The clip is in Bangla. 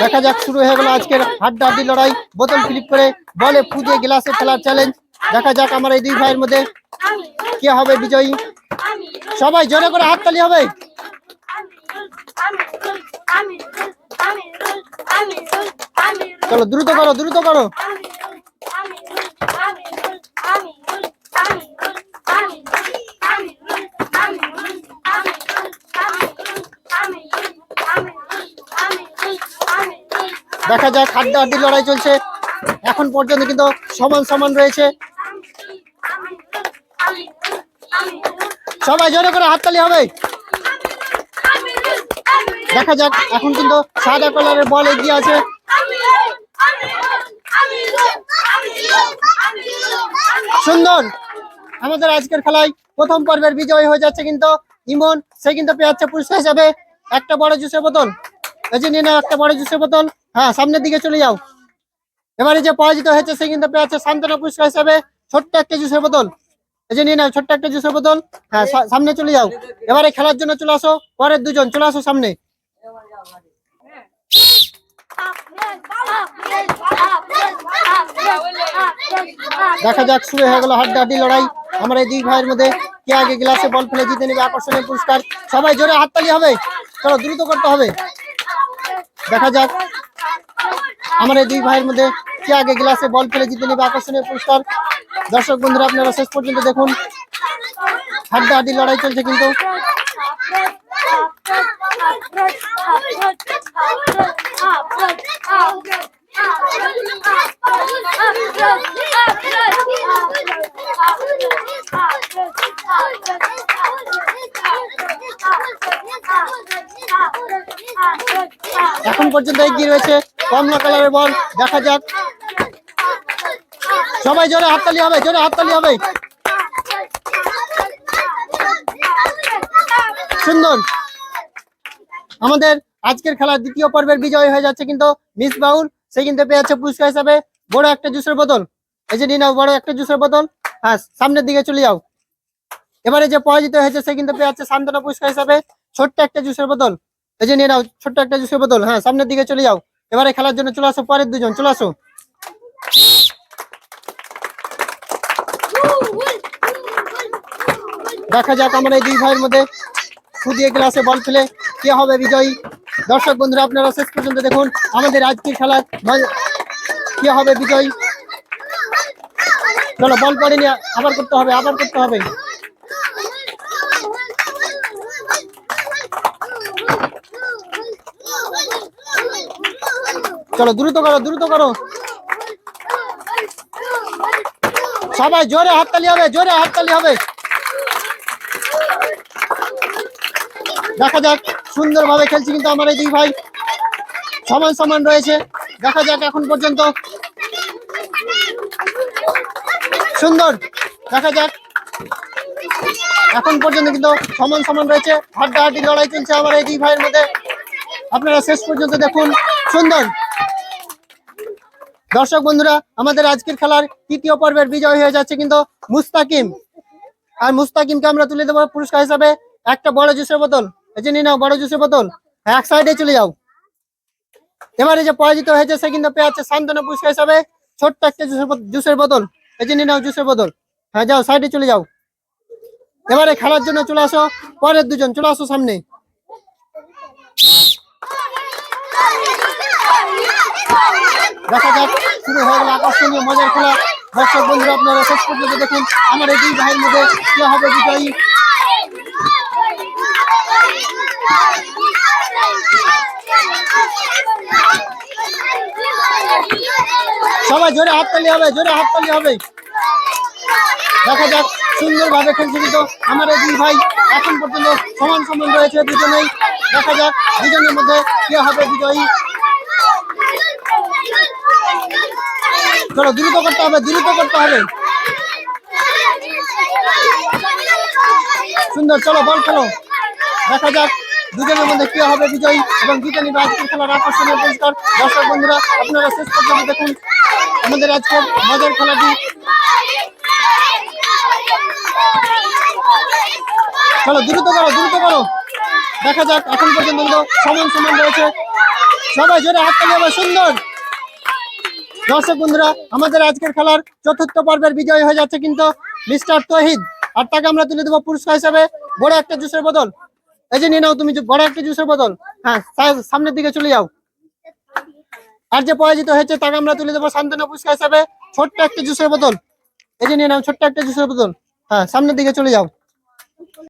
দেখা যাক শুরু হয়ে গেল আজকের হাড্ডাহাড্ডি লড়াই। বোতল ফ্লিপ করে বলে পুজে গ্লাসে ফেলার চ্যালেঞ্জ দেখা যাক আমার এই দুই ভাইয়ের মধ্যে কে হবে বিজয়ী। সবাই জোরে করে হাততালি হবে। চলো, দ্রুত করো দ্রুত করো। দেখা যাক, হাড্ডাহাড্ডি লড়াই চলছে। এখন পর্যন্ত কিন্তু সমান সমান রয়েছে। সবাই জোরে করে হাততালি হবে। দেখা যাক, এখন কিন্তু সাদা কালারের বল এগিয়ে আছে। সুন্দর। আমাদের আজকের খেলায় প্রথম পর্বের বিজয় হয়ে যাচ্ছে কিন্তু ইমন। সে কিন্তু পেয়ে যাচ্ছে পুরস্কার হিসাবে একটা বড় জুসের বোতল। এই যে নিয়ে একটা বড় জুসের বোতল। হ্যাঁ সামনের দিকে চলে যাও। এবারে যে পরাজিত হয়েছে, সে কিন্তু পেয়ে যাচ্ছে সান্ত্বনা পুরস্কার হিসাবে ছোট্ট একটা জুসের বোতল। এই যে নিয়ে নাও, ছোট্ট একটা জুসের বোতল। হ্যাঁ সামনে চলে যাও। এবারে খেলার জন্য চলে আসো, পরের দুজন, চলে আসো সামনে। দেখা যাক, শুরু হয়ে গেল হাড্ডাহাড্ডি লড়াই। আমার এই দুই ভাইয়ের মধ্যে কে আগে গ্লাসে বল ফেলে জিতে নেবে, আকর্ষণীয় পুরস্কার। সবাই জোরে হাততালি হবে। চলো, দ্রুত করতে হবে। দেখা যাক। আমার এই দুই ভাইয়ের মধ্যে কে আগে গ্লাসে বল ফেলে জিতে নেবে আকর্ষণীয় পুরস্কার। দর্শক বন্ধুরা, আপনারা শেষ পর্যন্ত দেখুন। হাড্ডাহাড্ডি লড়াই চলছে কিন্তু। এখন পর্যন্ত এগিয়ে রয়েছে কমলা কালারের বল, দেখা যাক। সবাই জোরে হাততালি হবে, জোরে হাততালি হবে। সুন্দর। আমাদের আজকের খেলার দ্বিতীয় পর্বের বিজয় হয়ে যাচ্ছে কিন্তু মিস বাউল, সে কিন্তু পেয়ে যাচ্ছে পুরস্কার হিসাবে বড় একটা জুসের বোতল। এই যে নিয়ে নাও, বড় একটা জুসের বোতল। হ্যাঁ সামনের দিকে চলে যাও। এবারে যে পরাজিত হয়েছে, সে কিন্তু পেয়ে যাচ্ছে সান্ত্বনা পুরস্কার হিসাবে ছোট্ট একটা জুসের বোতল। এই যে নিয়ে নাও, ছোট্ট একটা জুসের বোতল। হ্যাঁ সামনের দিকে চলে যাও। এবারে খেলার জন্য চলে আসো, পরের দুজন, চলে আসো। দেখা যাক আমার এই দুই ভাইয়ের মধ্যে ফুদিয়ে গ্লাসে বল ফেলে কে হবে বিজয়ী। দর্শক বন্ধুরা, আপনারা শেষ পর্যন্ত দেখুন, আমাদের আজকের খেলার মা- কে হবে বিজয়ী। চলো, বল পড়েনি আবার করতে হবে, আবার করতে হবে। চলো দ্রুত করো দ্রুত করো। সবাই জোরে হাততালি হবে, জোরে হাততালি হবে। দেখা যাক, সুন্দরভাবে খেলছে কিন্তু আমার এই দুই ভাই। সমান সমান রয়েছে। দেখা যাক এখন পর্যন্ত। সুন্দর, দেখা যাক। এখন পর্যন্ত কিন্তু সমান সমান রয়েছে। হাড্ডাহাড্ডি লড়াই চলছে আমার এই দুই ভাইয়ের মধ্যে। আপনারা শেষ পর্যন্ত দেখুন। সুন্দর। দর্শক বন্ধুরা, আমাদের আজকের খেলার তৃতীয় পর্বের বিজয় হয়ে যাচ্ছে কিন্তু মুস্তাকিম। আর মুস্তাকিমকে আমরা তুলে দেবো পুরস্কার হিসাবে একটা বড় জুসের বোতল। এই যে নিয়ে নাও, বড় জুসের বোতল। এক সাইডে চলে যাও। এবারে যে পরাজিত হয়েছে, সে কিন্তু পেয়ে যাচ্ছে সান্ত্বনা পুরস্কার হিসাবে ছোট্ট একটা জুসের জুসের বোতল। এই যে নিয়ে নাও জুসের বোতল। হ্যাঁ যাও সাইডে চলে যাও। এবারে খেলার জন্য চলে আসো। পরের দুজন, চলে আসো সামনে। দেখা যাক, শুরু হয়ে গেল আকর্ষণীয় মজার খেলা। দর্শক বন্ধুরা, আপনারা শেষ পর্যন্ত দেখুন আমার এই দুই ভাইয়ের মধ্যে কে হবে বিজয়ী। সবাই জোরে হাততালি হবে, জোরে হাততালি হবে। দেখা যাক সুন্দর ভাবে খেলছে কিন্তু আমার এই দুই ভাই। এখন পর্যন্ত সমান সমান রয়েছে দুজনেই। দেখা যাক, দুজনের মধ্যে কে হবে বিজয়ী। চলো, দ্রুত করতে হবে, দ্রুত করতে হবে। সুন্দর, চলো, বল খেলো। দেখা যাক দুজনের মধ্যে কে হবে বিজয়ী এবং জিতে নিবে আজকের খেলার আকর্ষণীয় পুরস্কার। দর্শক বন্ধুরা, আপনারা শেষ পর্যন্ত দেখুন। আমাদের আজকের মজার খেলাটি। চলো, দ্রুত করো দ্রুত করো। দেখা যাক, এখন পর্যন্ত সমান সমান রয়েছে। সবাই জোরে হাত তালি সুন্দর। দর্শক বন্ধুরা, আমাদের আজকের খেলার চতুর্থ পর্বের বিজয় হয়ে যাচ্ছে কিন্তু মিস্টার তহিদ। আর তাকে আমরা তুলে দেবো পুরস্কার হিসাবে। বড় একটা জুসের বোতল। এই যে নিয়ে নাও তুমি, বড় একটা জুসের বোতল। হ্যাঁ সামনের দিকে চলে যাও। আর যে পরাজিত হয়েছে, তাকে আমরা তুলে দেবো সান্ত্বনা পুরস্কার হিসাবে। ছোট্ট একটা জুসের বোতল। এই যে নিয়ে নাও, ছোট্ট একটা জুসের বোতল। হ্যাঁ সামনের দিকে চলে যাও।